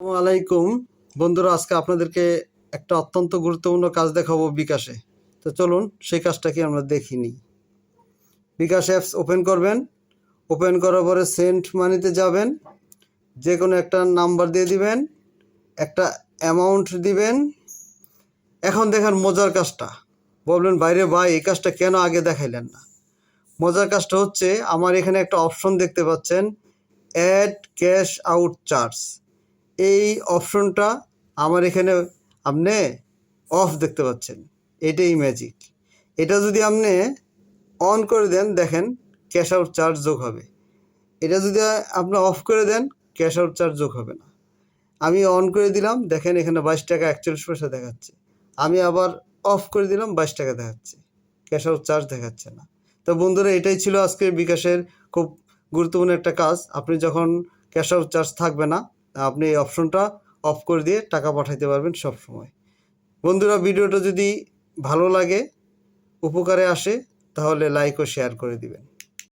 আলাইকুম। বন্ধুরা, আজকে আপনাদেরকে একটা অত্যন্ত গুরুত্বপূর্ণ কাজ দেখাবো বিকাশে। তো চলুন, সেই কাজটা কি আমরা দেখিনি বিকাশ অ্যাপস ওপেন করবেন। ওপেন করার পরে সেন্ট মানিতে যাবেন। যে কোনো একটা নাম্বার দিয়ে দিবেন। একটা অ্যামাউন্ট দিবেন। এখন দেখেন মজার কাজটা। বলবেন বাইরে ভাই, এই কাজটা কেন আগে দেখাইলেন না? মজার কাজটা হচ্ছে, আমার এখানে একটা অপশন দেখতে পাচ্ছেন, অ্যাড ক্যাশ আউট চার্জ। এই অপশনটা আমার এখানে আপনি অফ দেখতে পাচ্ছেন। এটাই ম্যাজিক এটা যদি আপনি অন করে দেন, দেখেন ক্যাশ আউট চার্জ যোগ হবে। এটা যদি আপনি অফ করে দেন ক্যাশ আউট চার্জ যোগ হবে না। আমি অন করে দিলাম, দেখেন এখানে বাইশ টাকা একচল্লিশ পয়সা দেখাচ্ছে। আমি আবার অফ করে দিলাম, বাইশ টাকা দেখাচ্ছে। ক্যাশ আউট চার্জ দেখাচ্ছে না। তো বন্ধুরা, এটাই ছিল আজকের বিকাশের খুব গুরুত্বপূর্ণ একটা কাজ। আপনি যখন ক্যাশ আউট চার্জ থাকবে না আপনি এই অপশনটা অফ করে দিয়ে টাকা পাঠাইতে পারবেন সব সময় বন্ধুরা, ভিডিওটা যদি ভালো লাগে, উপকারে আসে, তাহলে লাইক ও শেয়ার করে দিবেন।